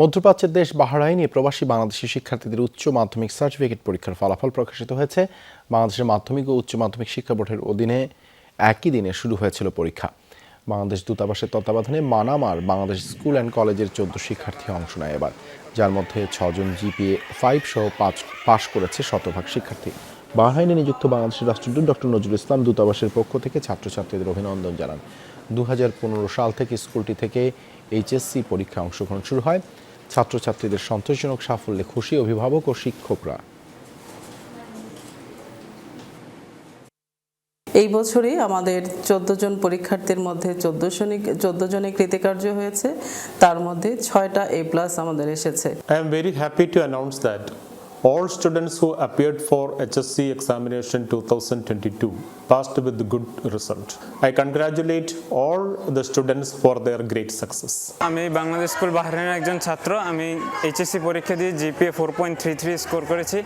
মধ্যপ্রাচ্যের দেশ বাহরাইনে প্রবাসী বাংলাদেশি শিক্ষার্থীদের উচ্চ মাধ্যমিক সার্টিফিকেট পরীক্ষার ফলাফল প্রকাশিত হয়েছে। বাংলাদেশের মাধ্যমিক ও উচ্চ মাধ্যমিক শিক্ষা বোর্ডের অধীনে একই দিনে শুরু হয়েছিল পরীক্ষা। বাংলাদেশ দূতাবাসের তত্ত্বাবধানে মানামার বাংলাদেশ স্কুল অ্যান্ড কলেজের চোদ্দ শিক্ষার্থী অংশ নেয় এবার, যার মধ্যে ছজন জিপিএ ফাইভ সহ পাঁচ, পাশ করেছে শতভাগ শিক্ষার্থী। বাহরাইনে নিযুক্ত বাংলাদেশের রাষ্ট্রদূত ডক্টর নজরুল ইসলাম দূতাবাসের পক্ষ থেকে ছাত্রছাত্রীদের অভিনন্দন জানান। দু হাজার পনেরো সাল থেকে স্কুলটি থেকে এইচএসসি পরীক্ষায় অংশগ্রহণ শুরু হয়। ছাত্রছাত্রীদের সন্তোষজনক সাফল্যে খুশি অভিভাবক ও শিক্ষকরা। এই বছরই আমাদের চোদ্দ জন পরীক্ষার্থীর মধ্যে চোদ্দ জনই চোদ্দ জনে কৃতকার্য হয়েছে। তার মধ্যে ছয়টা এ প্লাস আমাদের এসেছে। I am very happy to announce that all students who appeared for HSC examination 2022 passed with good result. I congratulate all the students for their great success. আমি বাংলাদেশ স্কুল বাহরাইনের একজন ছাত্র আমি এইচএসসি পরীক্ষা দিয়ে GPA four point three three score করেছি